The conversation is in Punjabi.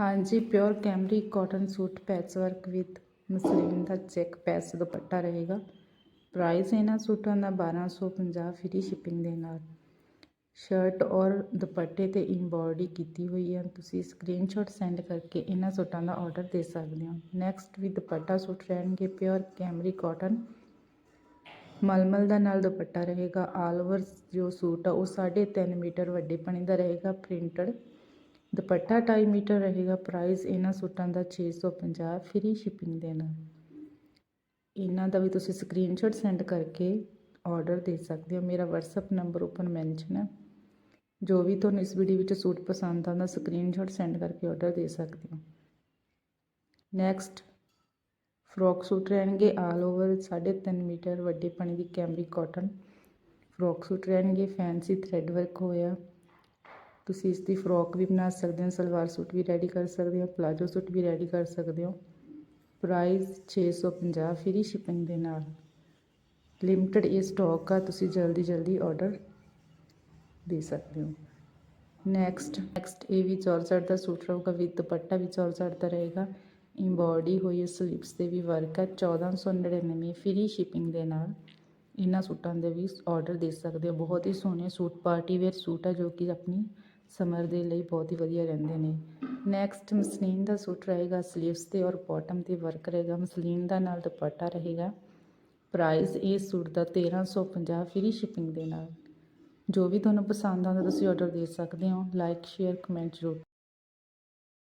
ਹਾਂਜੀ pure Camry cotton suit patch work with muslin the check patch dupatta ਰਹੇਗਾ। ਪ੍ਰਾਈਸ ਇਹਨਾਂ ਸੂਟਾਂ ਦਾ 1250 ਫ੍ਰੀ ਸ਼ਿਪਿੰਗ ਦੇ ਨਾਲ। ਸ਼ਰਟ ਔਰ ਦੁਪੱਟੇ ਤੇ ਇੰਬੋਰਡਰੀ ਕੀਤੀ ਹੋਈ ਹੈ ਤੁਸੀਂ ਸਕਰੀਨਸ਼ਾਟ ਸੈਂਡ ਕਰਕੇ ਇਹਨਾਂ ਸੂਟਾਂ ਦਾ ਆਰਡਰ ਦੇ ਸਕਦੇ ਹੋ। ਨੈਕਸਟ ਵੀ ਦੁਪੱਟਾ ਸੂਟ ਰਹਿਣਗੇ। ਪਿਓਰ ਕੈਮਰੀ ਕਾਟਨ ਮਲਮਲ ਦਾ ਨਾਲ ਦੁਪੱਟਾ ਰਹੇਗਾ। ਆਲ ਓਵਰ ਜੋ ਸੂਟ ਆ ਉਹ 3.5 ਮੀਟਰ ਵੱਡੇ ਪਣੀ ਦਾ ਰਹੇਗਾ। ਪ੍ਰਿੰਟਡ ਦੁਪੱਟਾ 2.5 ਮੀਟਰ ਰਹੇਗਾ ਪ੍ਰਾਈਸ ਇਹਨਾਂ ਸੂਟਾਂ ਦਾ 650 ਫ੍ਰੀ ਸ਼ਿਪਿੰਗ ਦੇ ਨਾਲ ਇਹਨਾਂ ਦਾ ਵੀ ਤੁਸੀਂ ਸਕਰੀਨਸ਼ਾਟ ਸੈਂਡ ਕਰਕੇ ਆਰਡਰ ਦੇ ਸਕਦੇ ਹੋ। ਮੇਰਾ WhatsApp ਨੰਬਰ ਉੱਪਰ ਮੈਂਸ਼ਨ ਹੈ। ਜੋ ਵੀ ਤੁਹਾਨੂੰ ਇਸ ਵੀਡੀਓ ਵਿੱਚ ਸੂਟ ਪਸੰਦ ਆਉਂਦਾ ਸਕਰੀਨਸ਼ਾਟ ਸੈਂਡ ਕਰਕੇ ਆਰਡਰ ਦੇ ਸਕਦੇ ਹੋ। ਨੈਕਸਟ ਫਰੋਕ ਸੂਟ ਰਹਿਣਗੇ ਆਲ ਓਵਰ 3.5 ਮੀਟਰ ਵੱਡੇ ਪਣੀ ਦੀ ਕੈਮਰੀ ਕਾਟਨ ਫਰੋਕ ਸੂਟ ਰਹਿਣਗੇ ਫੈਂਸੀ ਥ੍ਰੈਡ ਵਰਕ ਹੋਇਆ। ਤੁਸੀਂ ਇਸ ਦੀ ਫਰੋਕ ਵੀ ਬਣਾ ਸਕਦੇ ਹੋ, ਸਲਵਾਰ ਸੂਟ ਵੀ ਰੈਡੀ ਕਰ ਸਕਦੇ ਹੋ, ਪਲਾਜੋ ਸੂਟ ਵੀ ਰੈਡੀ ਕਰ ਸਕਦੇ ਹੋ। ਪ੍ਰਾਈਸ 650 ਫ੍ਰੀ ਸ਼ਿਪਿੰਗ ਦੇ ਨਾਲ। ਲਿਮਟਿਡ ਇਹ ਸਟਾਕ ਆ, ਤੁਸੀਂ ਜਲਦੀ ਜਲਦੀ ਆਰਡਰ ਦੇ ਸਕਦੇ ਹੋ। ਨੈਕਸਟ ਨੈਕਸਟ ਇਹ ਵੀ ਚੌਰਸਟ ਦਾ ਸੂਟ ਰਹੂਗਾ ਵਿਦ ਦੁਪੱਟਾ ਵੀ ਚੌਰਸਟ ਦਾ ਰਹੇਗਾ। ਇੰਬੋਰਡੀ ਹੋਈ ਸਲਿਪਸ ਤੇ ਵੀ ਵਰਕ ਹੈ 1499 ਫ੍ਰੀ ਸ਼ਿਪਿੰਗ ਦੇ ਨਾਲ। ਇਹਨਾਂ ਸੂਟਾਂ ਦੇ ਵੀ ਆਰਡਰ ਦੇ ਸਕਦੇ ਹੋ। ਬਹੁਤ ਹੀ ਸੋਹਣੇ ਸੂਟ ਪਾਰਟੀ ਵੇਅਰ ਸੂਟ ਹੈ ਜੋ ਕਿ ਆਪਣੀ ਸਮਰ ਦੇ ਲਈ ਬਹੁਤ ਹੀ ਵਧੀਆ ਰਹਿੰਦੇ ਨੇ। ਨੈਕਸਟ ਮਸਲੀਨ ਦਾ ਸੂਟ ਰਹੇਗਾ ਸਲੀਵਸ ਤੇ ਔਰ ਬਾਟਮ ਤੇ ਵਰਕ ਰਹੇਗਾ। ਮਸਲੀਨ ਦਾ ਨਾਲ ਦੁਪੱਟਾ ਰਹੇਗਾ। ਪ੍ਰਾਈਸ ਇਹ ਸੂਟ ਦਾ 1350 ਫ੍ਰੀ ਸ਼ਿਪਿੰਗ ਦੇ ਨਾਲ। ਜੋ ਵੀ ਤੁਹਾਨੂੰ ਪਸੰਦ ਆਉਂਦਾ ਤੁਸੀਂ ਆਰਡਰ ਦੇ ਸਕਦੇ ਹੋ। ਲਾਈਕ ਸ਼ੇਅਰ ਕਮੈਂਟ ਜ਼ਰੂਰ